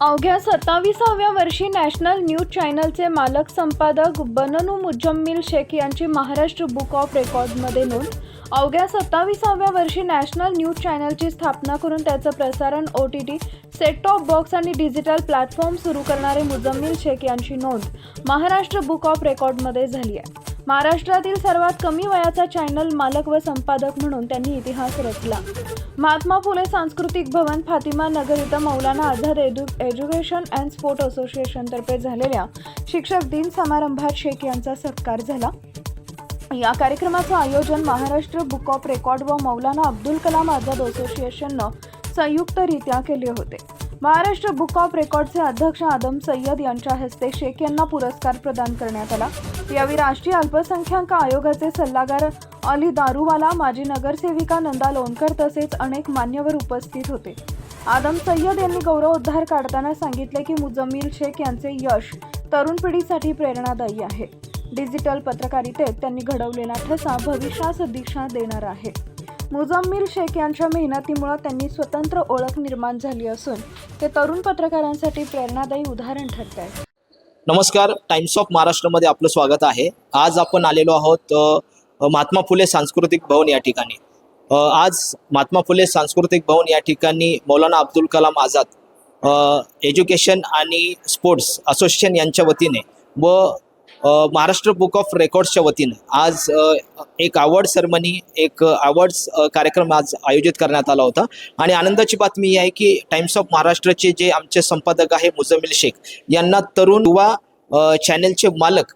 अवघ्या सत्ताविसाव्या वर्षी national news चॅनलचे मालक संपादक बननू मुजम्मिल शेख यांची महाराष्ट्र बुक ऑफ रेकॉर्डमध्ये नोंद. अवघ्या सत्ताविसाव्या वर्षी नॅशनल न्यूज चॅनलची स्थापना करून त्याचं प्रसारण O T T set top box आणि डिजिटल प्लॅटफॉर्म सुरू करणारे मुजम्मिल शेख यांची नोंद महाराष्ट्र बुक ऑफ रेकॉर्डमध्ये झाली आहे. महाराष्ट्रातील सर्वात कमी वयाचा चॅनल मालक व संपादक म्हणून त्यांनी इतिहास रचला. महात्मा फुले सांस्कृतिक भवन फातिमा नगर इथं Maulana Azad edu education and sport असोसिएशनतर्फे झालेल्या शिक्षक दिन समारंभात शेख यांचा सत्कार झाला. या कार्यक्रमाचं आयोजन महाराष्ट्र बुक ऑफ रेकॉर्ड व मौलाना अब्दुल कलाम आझाद असोसिएशननं संयुक्तरित्या केले होते. महाराष्ट्र बुक ऑफ रेकॉर्डचे अध्यक्ष आदम सय्यद यांच्या हस्ते शेख यांना पुरस्कार प्रदान करण्यात आला. यावेळी राष्ट्रीय अल्पसंख्याक आयोगाचे सल्लागार अली दारूवाला माजी नगरसेविका नंदा लोणकर तसेच अनेक मान्यवर उपस्थित होते. आदम सय्यद यांनी गौरवोद्धार काढताना सांगितले की मुजम्मिल शेख यांचे यश तरुण पिढीसाठी प्रेरणादायी आहे. डिजिटल पत्रकारितेत त्यांनी घडवलेला ठसा भविष्यास दिशा देणार आहे. मुजम्मिल शेख यांच्या मेहनतीमुळे त्यांनी स्वतंत्र ओळख निर्माण झाली असून ते तरुण पत्रकारांसाठी प्रेरणादायी उदाहरण ठरत आहे नमस्कार टाइम्स ऑफ महाराष्ट्रामध्ये आपलं स्वागत आहे. आज आपण आलेलो आहोत महात्मा फुले सांस्कृतिक भवन या ठिकाणी. आज महात्मा फुले सांस्कृतिक भवन या ठिकाणी मौलाना अब्दुल कलाम आझाद एज्युकेशन आणि स्पोर्ट्स असोसिएशन यांच्या वतीने व महाराष्ट्र बुक ऑफ रेकॉर्ड्सच्या वतीने आज एक अवॉर्ड सेरेमनी एक अवॉर्ड्स कार्यक्रम आज आयोजित करण्यात आला होता. आणि आनंदाची बातमी ही आहे की टाइम्स ऑफ महाराष्ट्राचे जे आमचे संपादक आहे मुजमिल शेख यांना तरुण युवा चॅनेलचे मालक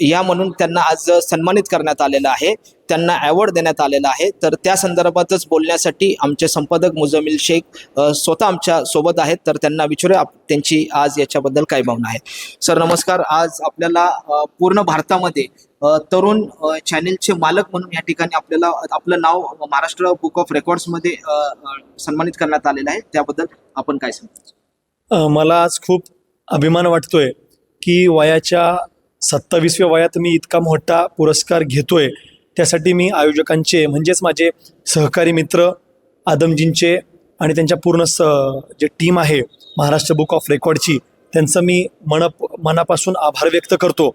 या म्हणून त्यांना आज सन्मानित करण्यात आलेलं आहे. त्यांना अवॉर्ड देण्यात आलेला आहे. तर त्या संदर्भातच बोलण्यासाठी आमचे संपादक मुजमिल शेख स्वतः आमच्यासोबत आहेत. तर त्यांना विचारूया त्यांची आज याच्याबद्दल काय भावना आहे. सर नमस्कार. आज आपल्याला पूर्ण भारतामध्ये तरुण चॅनेलचे मालक म्हणून या ठिकाणी आपल्याला आपलं नाव महाराष्ट्र बुक ऑफ रेकॉर्ड्समध्ये सन्मानित करण्यात आलेलं आहे. त्याबद्दल आपण काय सांगतो मला आज खूप अभिमान वाटतोय की वयाच्या सत्तावीसव्या वयात मी इतका मोठा पुरस्कार घेतोय. त्यासाठी मी आयोजकांचे म्हणजेच माझे सहकारी मित्र आदमजींचे आणि त्यांच्या पूर्ण स जे टीम आहे महाराष्ट्र बुक ऑफ रेकॉर्डची त्यांचं मी मन मनापासून आभार व्यक्त करतो.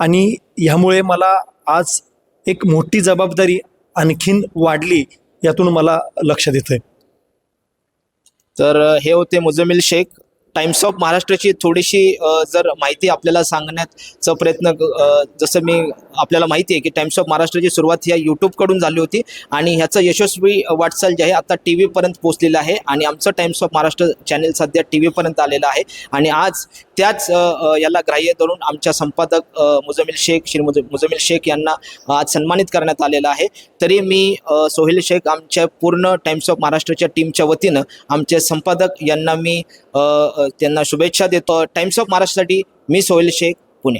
आणि ह्यामुळे मला आज एक मोठी जबाबदारी आणखीन वाढली यातून मला लक्षात आहे तर हे होते मुजमिल शेख. टाइम्स ऑफ महाराष्ट्राची थोडीशी जर माहिती आपल्याला सांगण्याचा प्रयत्न जसं मी आपल्याला माहिती आहे की टाइम्स ऑफ महाराष्ट्राची सुरुवात ह्या यूट्यूबकडून झाली होती आणि ह्याचं यशस्वी वाटचाल जे आहे आता टी व्हीपर्यंत पोचलेलं आहे आणि आमचं टाइम्स ऑफ महाराष्ट्र चॅनेल सध्या टी व्हीपर्यंत आलेलं आहे आणि आज त्याच याला ग्राह्य धरून आमच्या संपादक मुजमिल शेख श्री मुज मुजमिल शेख यांना आज सन्मानित करण्यात आलेलं आहे. तरी मी सोहेल शेख आमच्या पूर्ण टाइम्स ऑफ महाराष्ट्राच्या टीमच्या वतीनं आमचे संपादक यांना मी त्यांना शुभेच्छा देतो. टाइम्स ऑफ महाराष्ट्रासाठी मी सोहेल शेख पुणे.